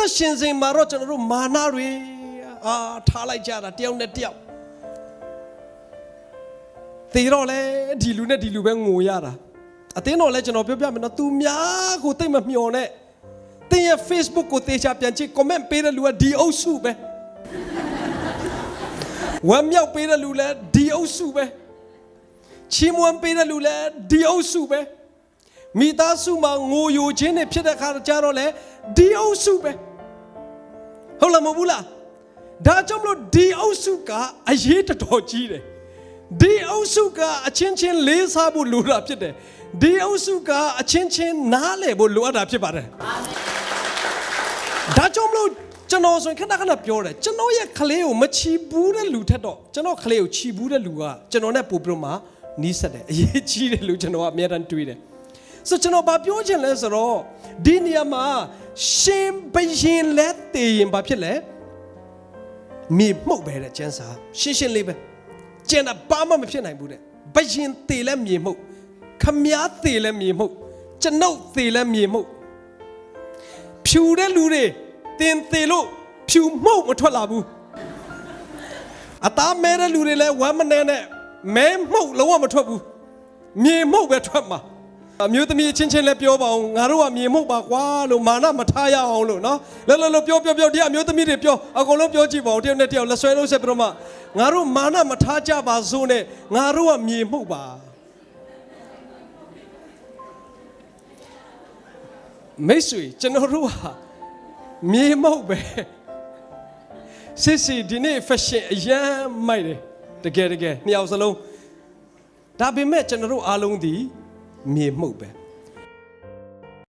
သက်ရှင်စဉ်မှာတော့ကျွန်တော်တို့မာနတွေအာထားလိုက်ကြတာတယောက်နဲ့တယောက်သေတော့လေဒီလူနဲ့ဒီလူပဲငိုရတာအတင်းတော့လဲကျွန်တော်ပြောပြမယ်နော်သူများကိုတိတ်မမျှော်နဲ့တင်းရဲ့ Facebook ကိုတေချာပြန်ကြည့် comment ပေးတဲ့လူကဒီအုပ်စုပဲဝမ်းမြောက်ပေးတဲ့လူလည်းဒီအုပ်စုပဲချီးမွမ်းပေးတဲ့လူလည်းဒီအုပ်စုပဲမိသားစုမှာငိုယိုခြင်းတွေဖြစ်တဲ့ခါကျတော့လေဒီအုပ်စုပဲ ဟုတ်လားမဟုတ်ဘူးလားဒါကြောင့်မလို့ဒီအုပ်စုကအရေးတော်တော်ကြီးတယ်ဒီအုပ်စုကအချင်းချင်းလေးစားဖို့လိုတာဖြစ်တယ်ဒီအုပ်စုကအချင်းချင်းနားလည်ဖို့လိုအပ်တာဖြစ်ပါတယ်ဒါကြောင့်မလို့ကျွန်တော်ဆိုရင်ခဏခဏပြောတယ်ကျွန်တော်ရဲ့ကလေးကိုမချီဘူးတဲ့လူထက်တော့ကျွန်တော်ကလေးကိုချီဘူးတဲ့လူကကျွန်တော်နဲ့ပို့ပြီးတော့မှနီးစပ်တယ်အရေးကြီးတယ်လို့ကျွန်တော်ကအများတန်းတွေးတယ်ဆိုကျွန်တော်ဘာပြောချင်လဲဆိုတော့ဒီနေရာမှာ ရှင်ဘရင်လက်တည်ရင်ဘာဖြစ်လဲမြေမှုတ်ပဲတဲ့ကျန်းစာရှင်းရှင်းလေးပဲကျန်တာဘာမှမဖြစ်နိုင်ဘူးတဲ့ဘယင်သေးလဲမြေမှုတ်ခမားသေးလဲမြေမှုတ်ကျွန်ုပ်သေးလဲမြေမှုတ်ဖြူတဲ့လူတွေတင်သေးလို့ဖြူမှုတ်မထွက်လာဘူးအသားမဲတဲ့လူတွေလဲဝမ်းမနေနဲ့မဲမှုတ်လုံးဝမထွက်ဘူးမြေမှုတ်ပဲထွက်မှာ အမျိုးသမီးအချင်းချင်းလည်းပြောပါအောင်ငါတို့ကမြေမှုတ်ပါကွာလို့မာနမထားရအောင်လို့နော်လောလောလောပြောပြောပြောဒီအမျိုးသမီးတွေပြောအကုန်လုံးပြောကြည့်ပါဦးတယောက်နဲ့တယောက်လက်ဆွဲလို့ဆက်ပြီးတော့မှငါတို့မာနမထားကြပါစို့နဲ့ငါတို့ကမြေမှုတ်ပါမိတ်ဆွေကျွန်တော်တို့ဟာမြေမှုတ်ပဲစစ်စီဒီနေ့ fashion အရန်မိုက်တယ်တကယ်တကယ်နှစ်ယောက်စလုံးဒါပေမဲ့ကျွန်တော်တို့အားလုံးဒီ မြေမှုတ်ပဲ